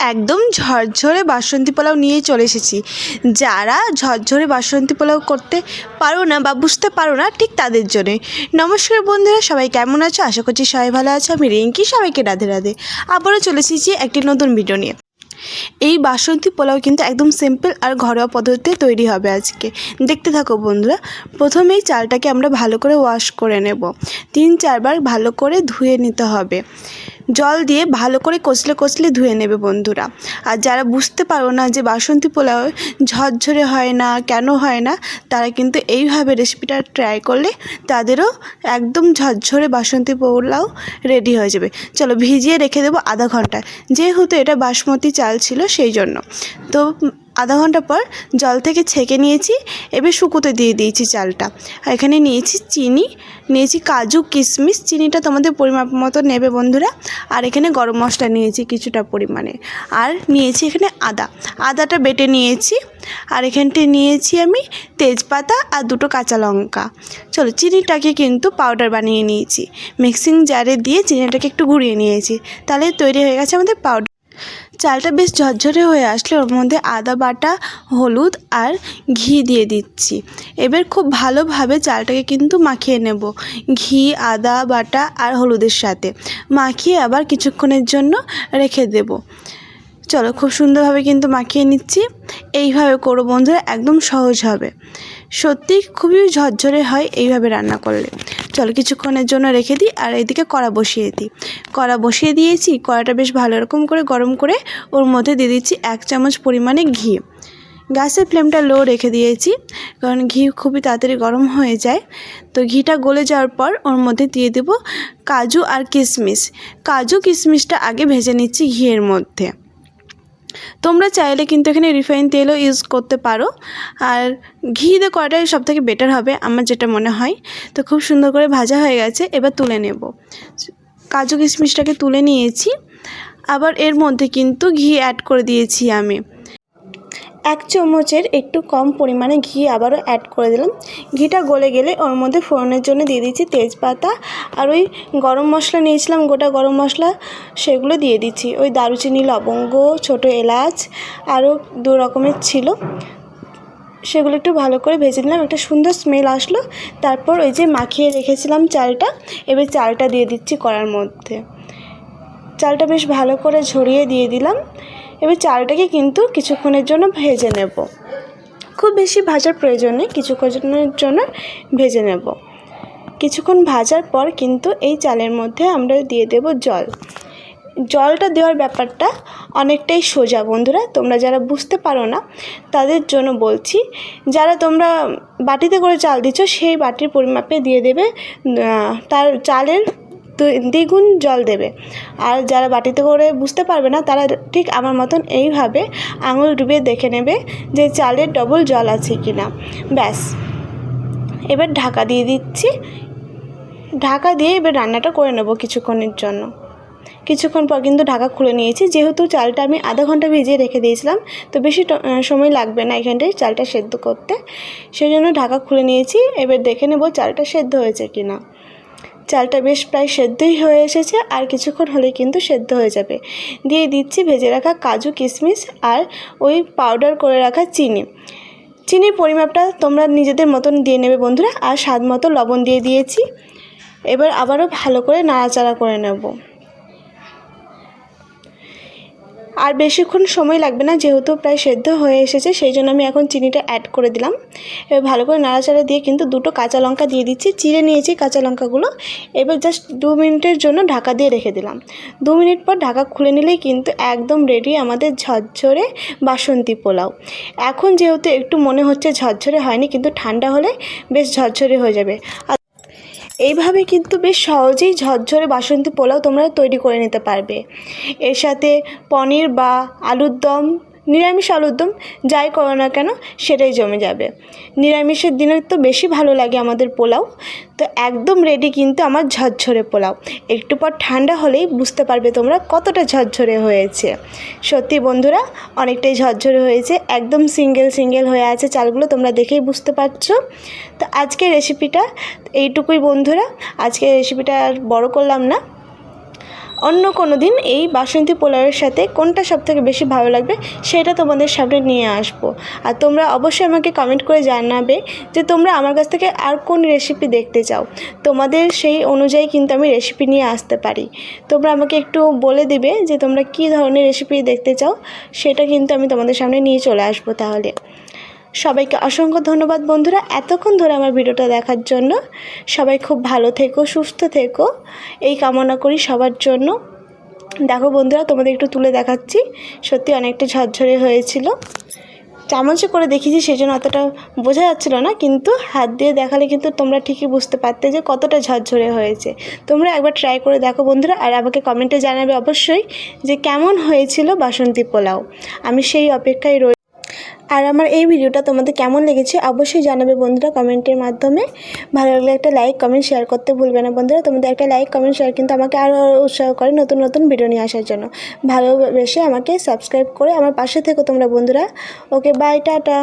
একদম ঝরঝরে বাসন্তী পোলাও নিয়ে চলে এসেছি। যারা ঝরঝরে বাসন্তী পোলাও করতে পারো না বা বুঝতে পারো না, ঠিক তাদের জন্যে। নমস্কার বন্ধুরা, সবাই কেমন আছো? আশা করছি সবাই ভালো আছো। আমি রিঙ্কি, সবাইকে রাধে রাধে। আবারও চলে এসেছি একটি নতুন ভিডিও নিয়ে। এই বাসন্তী পোলাও কিন্তু একদম সিম্পল আর ঘরোয়া পদ্ধতিতে তৈরি হবে আজকে। দেখতে থাকো বন্ধুরা, প্রথমেই চালটাকে আমরা ভালো করে ওয়াশ করে নেব। তিন, চারবার ভালো করে ধুয়ে নিতে হবে। জল দিয়ে ভালো করে কষলে কষলে ধুয়ে নেবে বন্ধুরা। আর যারা বুঝতে পারো না যে বাসন্তী পোলাও ঝরঝরে হয় না, কেন হয় না, তারা কিন্তু এইভাবে রেসিপিটা ট্রাই করলে তাদেরও একদম ঝরঝরে বাসন্তী পোলাও রেডি হয়ে যাবে। চলো ভিজিয়ে রেখে দেবো আধা ঘণ্টা। যেহেতু এটা বাসমতি চাল ছিল সেই জন্য। তো আধা ঘণ্টা পর জল থেকে ছেঁকে নিয়েছি, এবার শুকোতে দিয়ে দিয়েছি চালটা। এখানে নিয়েছি চিনি, নিয়েছি কাজু, কিশমিশ। চিনিটা তোমাদের পরিমাপ মতো নেবে বন্ধুরা। আর এখানে গরম মশলা নিয়েছি কিছুটা পরিমাণে। আর নিয়েছি এখানে আদা। আদাটা বেটে নিয়েছি। আর এখানটায় নিয়েছি আমি তেজপাতা আর দুটো কাঁচা লঙ্কা। চলো চিনিটাকে কিন্তু পাউডার বানিয়ে নিয়েছি। মিক্সিং জারে দিয়ে চিনিটাকে একটু ঘুরিয়ে নিয়েছি। তাহলে তৈরি হয়ে গেছে আমাদের পাউডার। চালটা বেশ ঝরঝরে হয়ে আসলে ওর মধ্যে আদা বাটা, হলুদ আর ঘি দিয়ে দিচ্ছি। এবার খুব ভালোভাবে চালটাকে কিন্তু মাখিয়ে নেব। ঘি, আদা, বাটা আর হলুদের সাথে। মাখিয়ে আবার কিছুক্ষণের জন্য রেখে দেব। চলো খুব সুন্দরভাবে কিন্তু মাখিয়ে নিচ্ছি। এইভাবে করো বন্ধুরা, একদম সহজ হবে। সত্যি খুবই ঝরঝরে হয় এইভাবে রান্না করলে। চলো কিছুক্ষণের জন্য রেখে দিই আর এদিকে কড়া বসিয়ে দিই। কড়া বসিয়ে দিয়েছি, কড়াটা বেশ ভালো রকম করে গরম করে ওর মধ্যে দিয়ে দিচ্ছি এক চামচ পরিমাণে ঘি। গ্যাসের ফ্লেমটা লো রেখে দিয়েছি, কারণ ঘি খুবই তাড়াতাড়ি গরম হয়ে যায়। তো ঘিটা গলে যাওয়ার পর ওর মধ্যে দিয়ে দেবো কাজু আর কিশমিশ। কাজু, কিশমিশটা আগে ভেজে নিচ্ছি ঘিয়ের মধ্যে। তোমরা চাইলে কিন্তু এখানে রিফাইন তেলও ইউজ করতে পারো। আর ঘি দিয়ে করাটাই সব থেকে বেটার হবে, আমার যেটা মনে হয়। তো খুব সুন্দর করে ভাজা হয়ে গেছে, এবার তুলে নেব। কাজু কিশমিশটাকে তুলে নিয়েছি। আবার এর মধ্যে কিন্তু ঘি অ্যাড করে দিয়েছি আমি। এক চামচের একটু কম পরিমাণে ঘি আবারও অ্যাড করে দিলাম। ঘিটা গলে গেলে ওর মধ্যে ফোড়নের জন্য দিয়ে দিচ্ছি তেজপাতা আর ওই গরম মশলা নিয়েছিলাম, গোটা গরম মশলা সেগুলো দিয়ে দিচ্ছি। ওই দারুচিনি, লবঙ্গ, ছোট এলাচ আরও দু রকমের ছিল। সেগুলো একটু ভালো করে ভেজে নিলাম। একটা সুন্দর স্মেল আসলো। তারপর ওই যে মাখিয়ে রেখেছিলাম চালটা, এবার চালটা দিয়ে দিচ্ছি কড়ার মধ্যে। চালটা বেশ ভালো করে ঝরিয়ে দিয়ে দিলাম। এবার চালটাকে কিন্তু কিছুক্ষণের জন্য ভেজে নেব। খুব বেশি ভাজার প্রয়োজন নেই, কিছুক্ষণের জন্য ভেজে নেব। কিছুক্ষণ ভাজার পর কিন্তু এই চালের মধ্যে আমরা দিয়ে দেব জল। জলটা দেওয়ার ব্যাপারটা অনেকটাই সোজা, বন্ধুরা। তোমরা যারা বুঝতে পারো না, তাদের জন্য বলছি, যারা তোমরা বাটিতে করে চাল দিচ্ছ, সেই বাটির পরিমাপে দিয়ে দেবে তার চালের দ্বিগুণ জল দেবে। আর যারা বাটিতে করে বুঝতে পারবে না, তারা ঠিক আমার মতন এইভাবে আঙুল ডুবিয়ে দেখে নেবে যে চালের ডবল জল আছে কি না ব্যাস। এবার ঢাকা দিয়ে দিচ্ছি। ঢাকা দিয়ে এবার রান্নাটা করে নেব কিছুক্ষণের জন্য। কিছুক্ষণ পর কিন্তু ঢাকা খুলে নিয়েছি। যেহেতু চালটা আমি আধা ঘণ্টা ভিজিয়ে রেখে দিয়েছিলাম, তো বেশি সময় লাগবে না এখানটায় চালটা সেদ্ধ করতে। সেই জন্য ঢাকা খুলে নিয়েছি। এবার দেখে নেব চালটা সেদ্ধ হয়েছে কি না চালটা বেশ প্রায় সেদ্ধই হয়ে এসেছে, আর কিছুক্ষণ হলে কিন্তু সেদ্ধ হয়ে যাবে। দিয়ে দিচ্ছি ভেজে রাখা কাজু কিশমিশ আর ওই পাউডার করে রাখা চিনি। চিনির পরিমাপটা তোমরা নিজেদের মতন দিয়ে নেবে বন্ধুরা, আর স্বাদ মতো লবণ দিয়ে দিয়েছি। এবার আবারও ভালো করে নাড়াচাড়া করে নেব। আর বেশিক্ষণ সময় লাগবে না, যেহেতু প্রায় সেদ্ধ হয়ে এসেছে, সেই জন্য আমি এখন চিনিটা অ্যাড করে দিলাম। এবার ভালো করে নাড়াচাড়া দিয়ে কিন্তু দুটো কাঁচা লঙ্কা দিয়ে দিচ্ছি, চিড়ে নিয়েছি কাঁচা লঙ্কাগুলো। এবার জাস্ট দু মিনিটের জন্য ঢাকা দিয়ে রেখে দিলাম। দু মিনিট পর ঢাকা খুলে নিলেই কিন্তু একদম রেডি আমাদের ঝরঝরে বাসন্তী পোলাও। এখন যেহেতু একটু মনে হচ্ছে ঝরঝরে হয়নি, কিন্তু ঠান্ডা হলে বেশ ঝরঝরে হয়ে যাবে। এইভাবে কিন্তু বেশ সহজেই ঝরঝরে বাসন্তী পোলাও তোমরা তৈরি করে নিতে পারবে। এর সাথে পনির বা আলুর দম নিরামিষ আলুর দম যাই করো না কেন, সেটাই জমে যাবে। নিরামিষের দিনে তো বেশি ভালো লাগে আমাদের পোলাও। তো একদম রেডি কিন্তু আমার ঝরঝরে পোলাও। একটু পর ঠান্ডা হলেই বুঝতে পারবে তোমরা কতটা ঝরঝরে হয়েছে। সত্যি বন্ধুরা, অনেকটাই ঝরঝরে হয়েছে। একদম সিঙ্গেল সিঙ্গেল হয়ে আছে চালগুলো, তোমরা দেখেই বুঝতে পারছ। তো আজকের রেসিপিটা এইটুকুই বন্ধুরা। আজকের রেসিপিটা আর বড় করলাম না। অন্য কোনো দিন এই বাসন্তী পোলাওয়ের সাথে কোনটা সবথেকে বেশি ভালো লাগবে সেটা তোমাদের সামনে নিয়ে আসব। আর তোমরা অবশ্যই আমাকে কমেন্ট করে জানাবে যে তোমরা আমার কাছ থেকে আর কোন রেসিপি দেখতে চাও। তোমাদের সেই অনুযায়ী কিন্তু আমি রেসিপি নিয়ে আসতে পারি। তোমরা আমাকে একটু বলে দিবে যে তোমরা কী ধরনের রেসিপি দেখতে চাও, সেটা কিন্তু আমি তোমাদের সামনে নিয়ে চলে আসব তাহলে। সবাইকে অসংখ্য ধন্যবাদ বন্ধুরা এতক্ষণ ধরে আমার ভিডিওটা দেখার জন্য। সবাই খুব ভালো থেকো, সুস্থ থেকো। এই কামনা করি সবার জন্য। দেখো বন্ধুরা, তোমাদের একটু তুলে দেখাচ্ছি। সত্যি অনেকটা ঝরঝরে হয়েছিল। চামচে করে দেখিয়েছি সেই জন্য অতটা বোঝা যাচ্ছিল না, কিন্তু হাত দিয়ে দেখালে কিন্তু তোমরা ঠিকই বুঝতে পারতে যে কতটা ঝরঝরে হয়েছে। তোমরা একবার ট্রাই করে দেখো বন্ধুরা, আর আমাকে কমেন্টে জানাবে অবশ্যই যে কেমন হয়েছিল বাসন্তী পোলাও। আমি সেই অপেক্ষায় রই আর আমার এই ভিডিওটা তোমাদের কেমন লেগেছে অবশ্যই জানাবে বন্ধুরা কমেন্টের মাধ্যমে। ভালো লাগলে একটা লাইক কমেন্ট শেয়ার করতে ভুলবে না বন্ধুরা। তোমাদের একটা লাইক কমেন্ট শেয়ার কিন্তু আমাকে আরও উৎসাহ করে নতুন নতুন ভিডিও নিয়ে আসার জন্য। ভালোবেসে আমাকে সাবস্ক্রাইব করে আমার পাশে থেকো তোমরা বন্ধুরা। Okay bye tata.